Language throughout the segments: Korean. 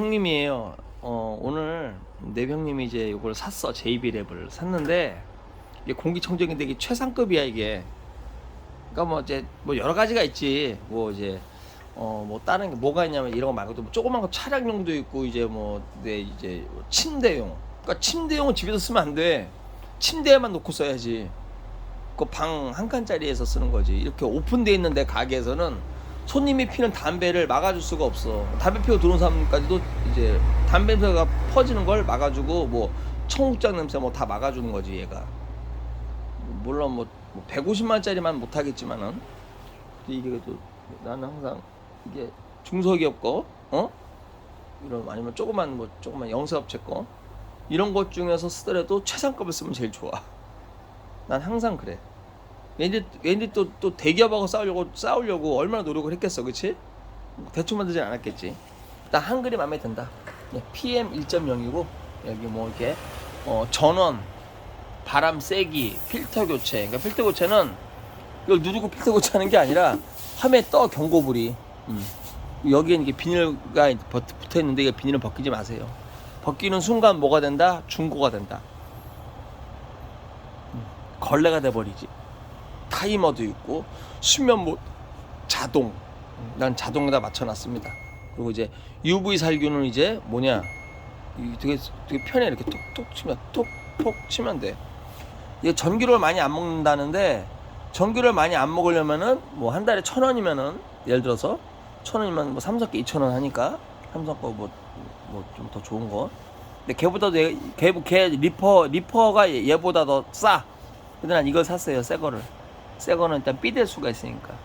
형님이에요. 어, 오늘 내 형님이 이제 이걸 샀어. JB 랩을 샀는데 이게 공기청정기인데 이게 최상급이야 이게. 그러니까 뭐 이제 뭐 여러 가지가 있지. 뭐 이제 어 뭐 다른 게 뭐가 있냐면 이런 거 말고도 뭐 조그만 거 차량용도 있고 이제 뭐 내 이제 침대용. 그러니까 침대용은 집에서 쓰면 안 돼. 침대에만 놓고 써야지. 그 방 한 칸짜리에서 쓰는 거지. 이렇게 오픈돼 있는 데 가게에서는 손님이 피는 담배를 막아줄 수가 없어. 담배 피워 들어온 사람까지도 이제 담배 냄새가 퍼지는 걸 막아주고 뭐 청국장 냄새 뭐 다 막아주는 거지 얘가. 물론 뭐 150만짜리만 못 하겠지만은 이게 또 나는 항상 이게 중소기업 거 어? 이런 아니면 조그만 뭐 조그만 영세업체 거 이런 것 중에서 쓰더라도 최상급을 쓰면 제일 좋아. 난 항상 그래. 얘네 얘네 또또 대기업하고 싸우려고 싸우려고 얼마나 노력을 했겠어, 그렇지? 대충 만들진 않았겠지. 일단 한글이 마음에 든다. 네, PM 1.0이고 여기 뭐 이렇게 어, 전원, 바람 세기, 필터 교체. 그러니까 필터 교체는 이걸 누르고 필터 교체하는 게 아니라 화면에 떠 경고불이. 음. 여기에 이게 비닐가 붙어 있는데 이게 비닐을 벗기지 마세요. 벗기는 순간 뭐가 된다? 중고가 된다. 음, 걸레가 돼 버리지. 타이머도 있고 수면 모 자동. 난 자동에다 맞춰놨습니다. 그리고 이제 UV 살균은 이제 뭐냐? 이 되게 되게 편해 이렇게 톡톡 치면 톡톡 치면 돼. 이게 전기료를 많이 안 먹는다는데 전기료를 많이 안 먹으려면은 뭐 한 달에 천 원이면은 예를 들어서 천 원이면 뭐 삼성 게 이천 원 하니까 삼성 거 뭐 뭐 좀 더 좋은 거. 근데 걔보다도 얘, 걔, 걔 리퍼 리퍼가 얘- 얘보다 더 싸. 근데 난 이걸 샀어요 새 거를. 새 거는 일단 삐댈 수가 있으니까.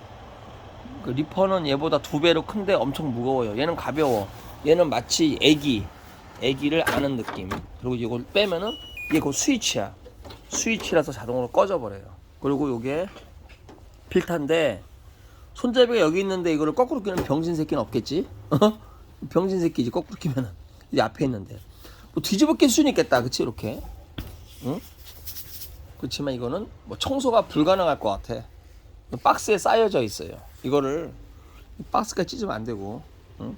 그 리퍼는 얘보다 두 배로 큰데 엄청 무거워요. 얘는 가벼워. 얘는 마치 애기, 애기를 아는 느낌. 그리고 이걸 빼면은 이게 그 스위치야. 스위치라서 자동으로 꺼져 버려요. 그리고 요게 필터인데 손잡이가 여기 있는데 이거를 거꾸로 끼는 병신 새끼는 없겠지? 어? 병신 새끼지 거꾸로 끼면은 이 앞에 있는데 뭐 뒤집어 낄 수는 있겠다, 그치 이렇게? 응? 그렇지만 이거는 뭐 청소가 불가능할 것 같아. 박스에 쌓여져 있어요. 이거를 박스가 찢으면 안 되고, 응?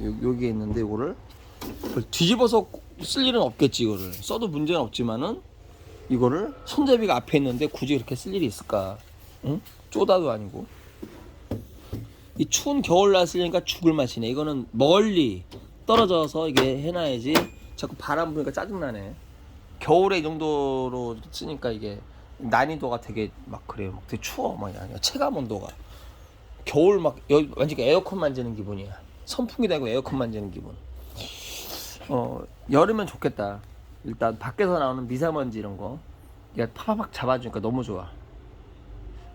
요, 여기에 있는데 이거를 뒤집어서 쓸 일은 없겠지 이거를 써도 문제는 없지만은 이거를 손잡이가 앞에 있는데 굳이 이렇게 쓸 일이 있을까? 응? 쪼다도 아니고 이 추운 겨울날 쓰려니까 죽을 맛이네. 이거는 멀리 떨어져서 이게 해놔야지. 자꾸 바람 부니까 짜증나네. 겨울에 이 정도로 쓰니까 이게 난이도가 되게 막 그래요. 막 되게 추워. 막 아니야. 체감 온도가. 겨울 막 여, 완전 에어컨 만지는 기분이야. 선풍기 달고 에어컨 만지는 기분. 어 여름엔 좋겠다. 일단 밖에서 나오는 미세먼지 이런 거, 얘가 파팍 잡아주니까 너무 좋아.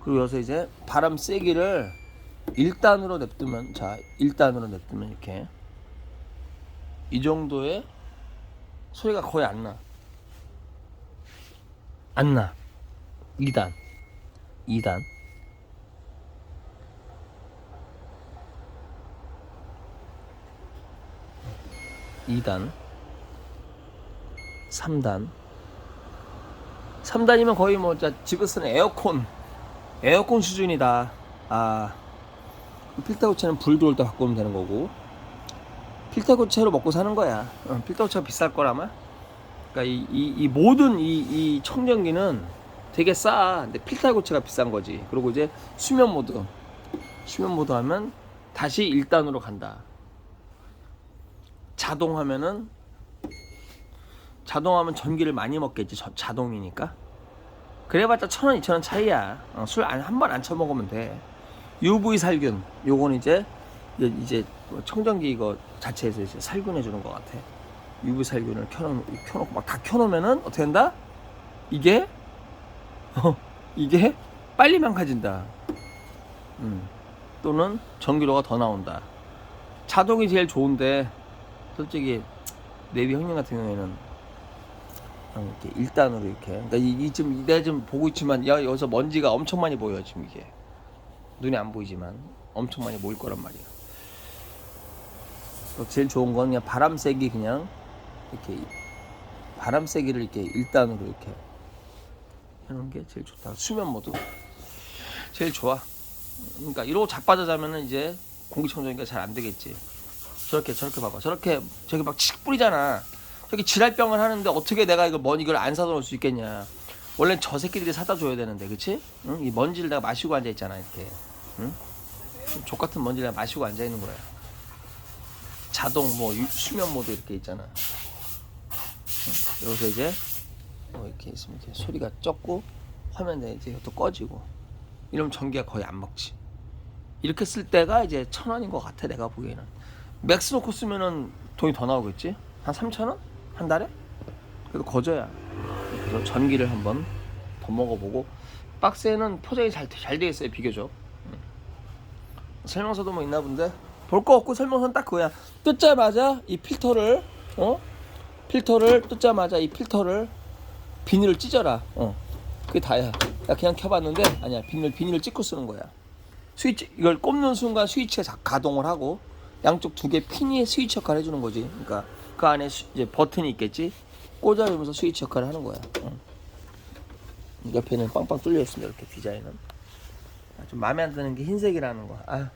그리고 여기서 이제 바람 세기를 1단으로 냅두면 자 1단으로 냅두면 이렇게 이 정도의 소리가 거의 안 나. 안 나. 2단. 2단. 이단. 3단. 3단이면 거의 뭐 집에서 쓰는 에어컨. 에어컨 수준이다. 아. 필터 고체는 불 들어올 때 바꾸면 되는 거고. 필터 고체로 먹고 사는 거야. 어, 필터 고체가 비쌀 거라마 그러니까 이, 이, 이 모든 이, 이 청정기는 되게 싸. 근데 필터 고체가 비싼 거지. 그리고 이제 수면 모드. 수면 모드 하면 다시 1단으로 간다. 자동 하면은 자동하면 전기를 많이 먹겠지 저- 자동이니까. 그래봤자 천 원, 이천 원 차이야. 어, 술한 번안 쳐먹으면 돼. UV 살균. 요건 이제 이제, 청정기 이거 자체에서 이제 살균해 주는 것 같아 UV 살균을 켜놓, 켜놓고 막 다 켜놓으면은 어떻게 된다? 이게 어, 이게 빨리 망가진다 음. 또는 전기료가 더 나온다 자동이 제일 좋은데 솔직히 네비 형님 같은 경우에는 이렇게 일단으로 이렇게 그러니까 이, 이 지금 내가 지금 보고 있지만 야 여기서 먼지가 엄청 많이 보여 지금 이게 눈이 안 보이지만 엄청 많이 모일 거란 말이야. 또 제일 좋은 건 그냥 바람 세기 그냥 이렇게 바람 세기를 이렇게 일단으로 이렇게 해놓은 게 제일 좋다. 수면 모드 제일 좋아. 그러니까 이러고 자빠져 자면은 이제 공기청정기가 잘 안 되겠지. 저렇게 저렇게 봐봐. 저렇게 저기 막칙 뿌리잖아. 저기 지랄병을 하는데 어떻게 내가 이걸 먼 이걸 안 사다 놓을 수 있겠냐. 원래 저 새끼들이 사다 줘야 되는데, 그치? 응? 이 먼지를 내가 마시고 앉아 있잖아, 이렇게. 응? 족 같은 먼지를 내가 마시고 앉아 있는 거야. 자동 뭐 유- 수면 모드 이렇게 있잖아. 응? 여기서 이제 뭐 이렇게 있으면 이렇게 소리가 적고 화면에 이제 이것도 꺼지고 이러면 전기가 거의 안 먹지. 이렇게 쓸 때가 이제 천 원인 것 같아 내가 보기에는. 맥스 놓고 쓰면은 돈이 더 나오겠지? 한 삼천 원? 한 달에? 그래도 거저야. 그래서 전기를 한번 더 먹어보고 박스에는 포장이 잘잘돼 있어요 비교적. 음. 설명서도 뭐 있나 본데 볼 거 없고 설명서는 딱 그거야. 뜯자마자 이 필터를 어 필터를 뜯자마자 이 필터를 비닐을 찢어라. 어 그게 다야. 나 그냥 켜봤는데 아니야 비닐 비닐을 찢고 쓰는 거야. 스위치 이걸 꼽는 순간 스위치가 자- 가동을 하고 양쪽 두 개 핀이 스위치 역할을 해주는 거지. 그러니까 그 안에 수- 이제 버튼이 있겠지. 꽂아주면서 스위치 역할을 하는 거야. 어. 옆에는 빵빵 뚫려 있습니다. 이렇게 디자인은. 아, 좀 마음에 안 드는 게 흰색이라는 거. 아,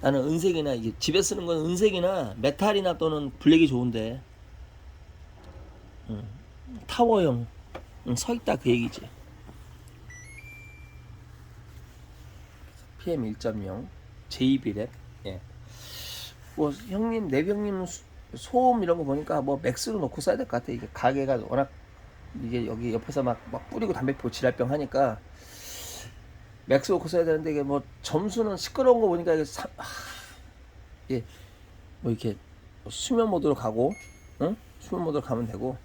나는 은색이나 이게 집에 쓰는 건 은색이나 메탈이나 또는 블랙이 좋은데. 음, 타워형 음, 서 있다 그 얘기지. PM 1.0 JB 랩. 예. 뭐 형님 내병님 소음 이런 거 보니까 뭐 맥스로 놓고 써야 될 것 같아. 이게 가게가 워낙 이게 여기 옆에서 막, 막 뿌리고 담배 피고 지랄병 하니까 맥스 놓고 써야 되는데 이게 뭐 점수는 시끄러운 거 보니까 이게 사, 하, 예, 뭐 이렇게 수면 모드로 가고, 응? 수면 모드로 가면 되고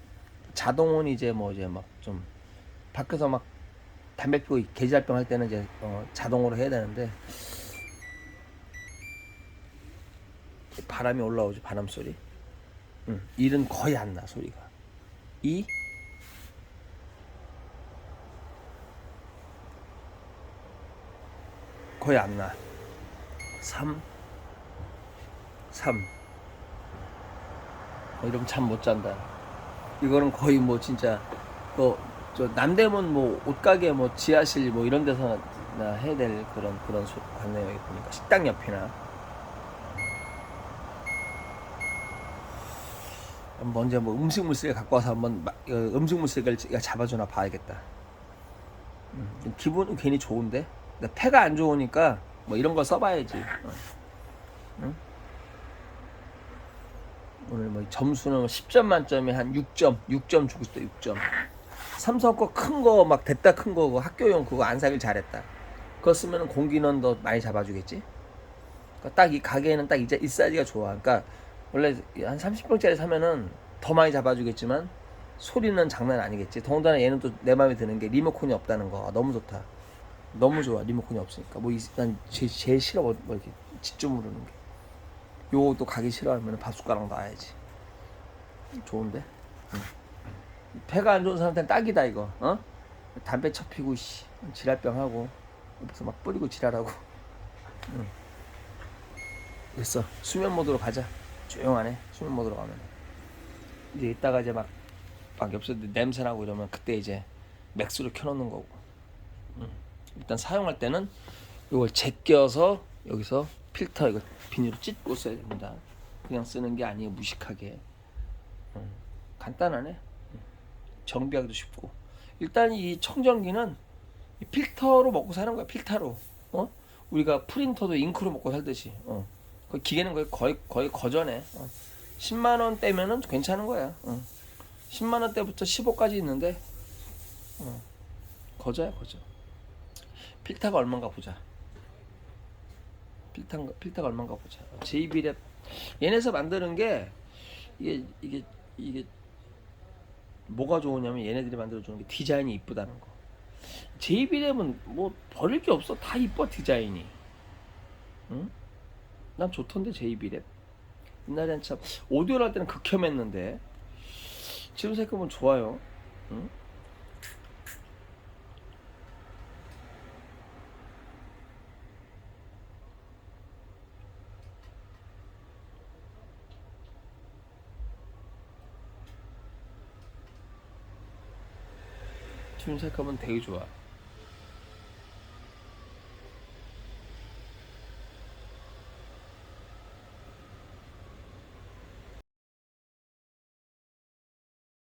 자동은 이제 뭐 이제 막 좀 밖에서 막 담배 피고 개지랄병 할 때는 이제 어, 자동으로 해야 되는데 바람이 올라오죠 바람 소리. 응. 일은 거의 안 나 소리가. 이 거의 안 나. 3 3 어, 이러면 잠 못 잔다. 이거는 거의 뭐 진짜 그저 남대문 뭐 옷가게 뭐 지하실 뭐 이런 데서 나 해야 될 그런 그런 소, 같네요. 여기 보니까 식당 옆이나 먼저 뭐 음식 물색을 갖고 와서 한번 마- 어, 음식 물색을 잡아주나 봐야겠다. 음, 기분은 괜히 좋은데 근데 폐가 안 좋으니까 뭐 이런 거 써봐야지. 어. 응? 오늘 뭐 점수는 10점 만점에 한 6점, 6점 주고 싶다 6점. 삼성 거 큰 거 막 됐다 큰거 그거 학교용 그거 안 사길 잘했다. 그거 쓰면 공기는 더 많이 잡아주겠지. 그러니까 딱이 가게에는 딱이 사이즈가 좋아. 그러니까 원래 한 30평짜리 사면은 더 많이 잡아주겠지만 소리는 장난 아니겠지. 더군다나 얘는 또 내 마음에 드는 게 리모컨이 없다는 거 아, 너무 좋다. 너무 좋아 리모컨이 없으니까 뭐 난 제일, 싫어 뭐, 뭐 이렇게 누르는 게. 또 가기 싫어하면 밥 숟가락 놔야지. 좋은데. 응. 배가 안 좋은 사람한테는 딱이다 이거. 어? 담배 쳐 피고 씨 지랄병 하고 옆에서 막 뿌리고 지랄하고. 응. 됐어. 수면 모드로 가자. 조용하네. 수면 모드로 가면. 이제 이따가 이제 막, 막 옆에서 냄새 나고 이러면 그때 이제 맥스로 켜놓는 거고. 응. 일단 사용할 때는 이걸 제껴서 여기서 필터 이거 비닐로 찢고 써야 됩니다. 그냥 쓰는 게 아니에요. 무식하게. 응. 간단하네. 응. 정비하기도 쉽고. 일단 이 청정기는 이 필터로 먹고 사는 거야. 필터로. 어? 우리가 프린터도 잉크로 먹고 살듯이. 어. 그 기계는 거의 거의 거저네. 어. 10만 원대면은 괜찮은 거야. 어. 10만 원대부터 15까지 있는데 어. 거저야 거저. 필터가 얼마인가 보자. 필터 필터가 얼마인가 보자. JB랩 얘네서 만드는 게 이게 이게 이게 뭐가 좋으냐면 얘네들이 만들어 주는 게 디자인이 이쁘다는 거. JB랩은 뭐 버릴 게 없어. 다 이뻐 디자인이. 응? 난 좋던데 JB랩. 옛날엔 참 오디오를 할 때는 극혐했는데 지금 생각해보면 좋아요. 응? 지금 생각하면 되게 좋아.